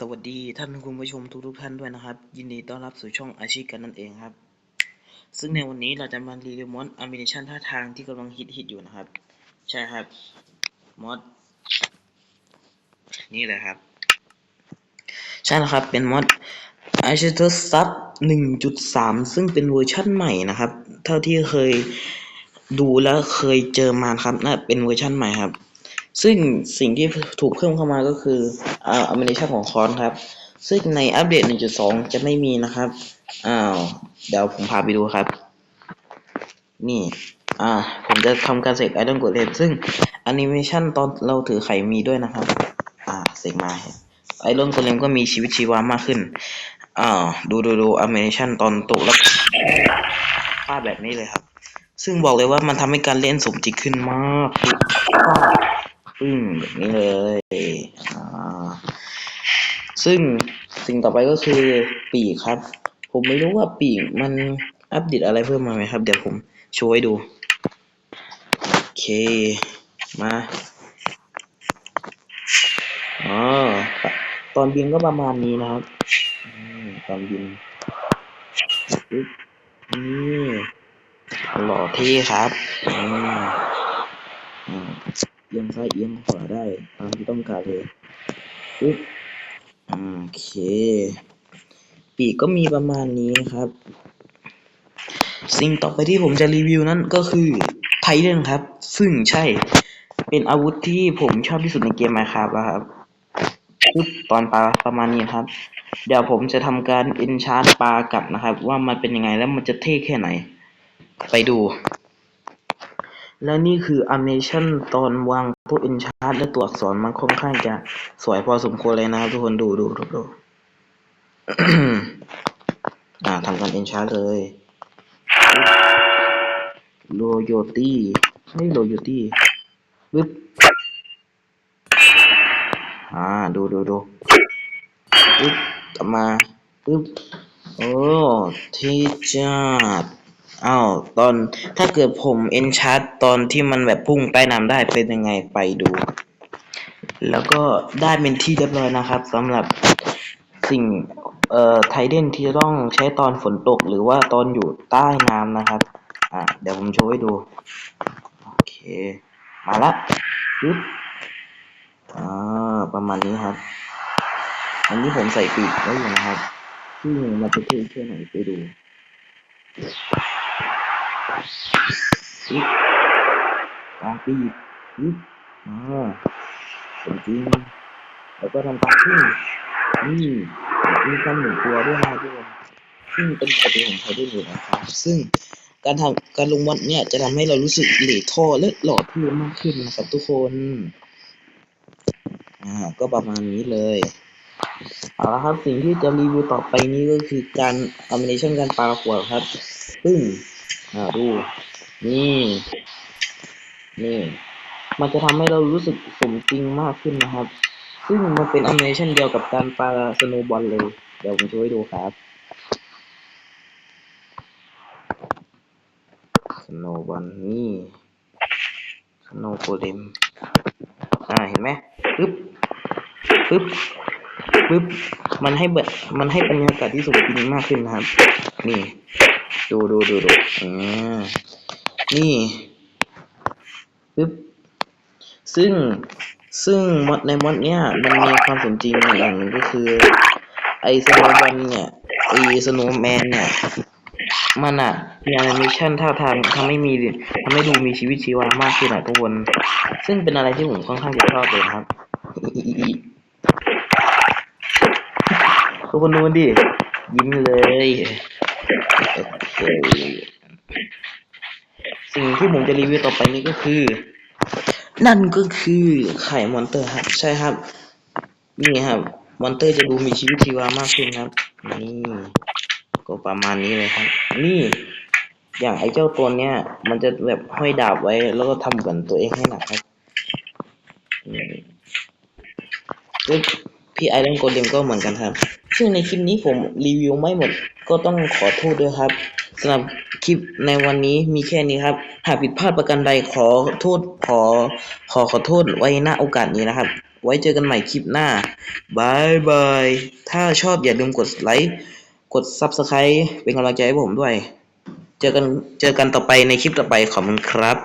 สวัสดีท่านคุณผู้ชมทุกทุกท่านด้วยนะครับ ยินดีต้อนรับสู่ช่องอาชีพกันนั่นเองครับ ซึ่งในวันนี้เราจะมารีวิวมอดอ m มิเนชันท่าทางที่กำลังฮิตฮิตอยู่นะครับ ใช่ครับมอดนี่เลยครับ ใช่แล้วครับเป็นมอด a r c h i t e r Sub 1.3ซึ่งเป็นเวอร์ชั่นใหม่นะครับ เท่าที่เคยดูแล้วเคยเจอมาครับน่าเป็นเวอร์ชั่นใหม่ครับ ซึ่งสิ่งที่ถูกเพิ่มเข้ามาก็คืออ่าอ m มิเนชันของคอนครับ ซึ่งในอัปเดต 1.2 จะไม่มีนะครับ อ้าว เดี๋ยวผมพาไปดูครับ นี่ อ่า ผมจะทำการเสกไอดอลกดเลนซึ่งแอนิเมชันตอนเราถือไข่มีด้วยนะครับ อ่า เสกมาไอรอนโกเลมก็มีชีวิตชีวามากขึ้น อ่า ดูดูดูแอนิเมชันตอนตกแล้วภาพแบบนี้เลยครับ ซึ่งบอกเลยว่ามันทำให้การเล่นสมจริงขึ้นมาก ซึ่งแบบนี้เลยอ่าซึ่งสิ่งต่อไปก็คือปีกครับ ผมไม่รู้ว่าปีกมันอัปเดตอะไรเพิ่มมาไหมครับ เดี๋ยวผมโชว์ให้ดู โอเค มาอ๋อตอนบินก็ประมาณนี้นะครับอตอนบินนี่หล่อเท่ครับอืม เอียงซ้ายเอียงขวาได้ตามที่ต้องการเลยปึ๊บโอเค ปีกก็มีประมาณนี้ครับ สิ่งต่อไปที่ผมจะรีวิวนั้นก็คือไทเดนครับ ซึ่งใช่ เป็นอาวุธที่ผมชอบที่สุดในเกม Minecraft แล้วครับปึ๊บตอนปลาประมาณนี้ครับ เดี๋ยวผมจะทำการ enchant ปลากลับนะครับ ว่ามันเป็นยังไงแล้วมันจะเท่แค่ไหน ไปดู แล้วนี่คือ animation ตอนวางพวก enchant และตัวอักษรมันค่อนข้างจะสวยพอสมควรเลยนะครับทุกคนดูดูดูดูอ่าทำการ enchant เลย loyalty ไม่ loyalty ปึ๊บอ่าดูดูดูปึ๊บกลับมาปึ๊บโอ้ที่จัด อ้าวตอนถ้าเกิดผมเอนชาร์ตตอนที่มันแบบพุ่งใต้น้ำได้เป็นยังไงไปดู แล้วก็ได้เป็นที่เรียบร้อยนะครับสำหรับสิ่งเอ่อไทเดนที่จะต้องใช้ตอนฝนตกหรือว่าตอนอยู่ใต้น้ำนะครับ อ่าเดี๋ยวผมโชว์ให้ดู โอเค มาละปึ๊บอ่าประมาณนี้ครับ อันนี้ผมใส่ปีกไว้อยู่นะครับซึ่มันจะเท่แค่ไหนไปดูปึ๊บ กลางปีกปึ๊บอ่าจริงแล้วก็ทำการขึ้นนี่มีการหมุนตัวด้วยนะทุกคนซึ่งเป็นปกติของเขาด้วยเลยนะครับซึ่งการทำการลงวัดเนี่ยจะทำให้เรารู้สึกเหล่ท่อและหล่อเท่มากขึ้นนะครับทุกคนอ่าก็ประมาณนี้เลยเอาละครับสิ่งที่จะรีวิวต่อไปนี้ก็คือการอ m มิเนชันการปลาขวดครับปึ้ง อ่าดู นี่ นี่ มันจะทำให้เรารู้สึกสมจริงมากขึ้นนะครับ ซึ่งมันเป็นแอ m มิเนชันเดียวกับการปาสโนบอลเลย เดี๋ยวผมช่วยดูครับสโนบอลนี่สโนโกเลมอ่าเห็นไหมปึ๊บปึ๊บปึ๊บมันให้แบบมันให้บรรยากาศที่สมจริงมากขึ้นนะครับ นี่ ดูดูดูดูอ่านี่ปึ๊บซึ่งซึ่งมอดในมอดเนี้ยมันมีความสมจริงอย่างหนึ่งก็คือ ไอสโนว์บอลเนี่ยไอสโนว์แมนเนี่ยมันอะมีแอนิเมชันท่าทางทำให้มีทำให้ดูมีชีวิตชีวามากขึ้นอะทุกคน ซึ่งเป็นอะไรที่ผมค่อนข้างจะชอบเลยครับทุกคนดูมันดิยิ้มเลย คสิ่งที่ผมจะรีวิวต่อไปนี้ก็คือ นั่นก็คือไข่มอนเตอร์ครับใช่ครับ นี่ครับ มอนเตอร์จะดูมีชีวิตชีวามากขึ้นครับ นี่ก็ประมาณนี้เลยครับ นี่ อย่างไอ้เจ้าตัวเนี้ย มันจะแบบห้อยดาบไว้ แล้วก็ทำเหมือนตัวเองให้หนักครับนี่พี่ไอรอนโกลเดมก็เหมือนกันครับ ซึ่งในคลิปนี้ผมรีวิวไม่หมด ก็ต้องขอโทษด้วยครับ สำหรับคลิปในวันนี้มีแค่นี้ครับ หากผิดพลาดประการใดขอโทษขอขอขอโทษไว้ณโอกาสนี้นะครับ ไว้เจอกันใหม่คลิปหน้าบายบายถ้าชอบอย่าลืมกดไลค์กด Subscribe เป็นกำลังใจให้ผมด้วย เจอกันเจอกันต่อไปในคลิปต่อไปขอบคุณครับ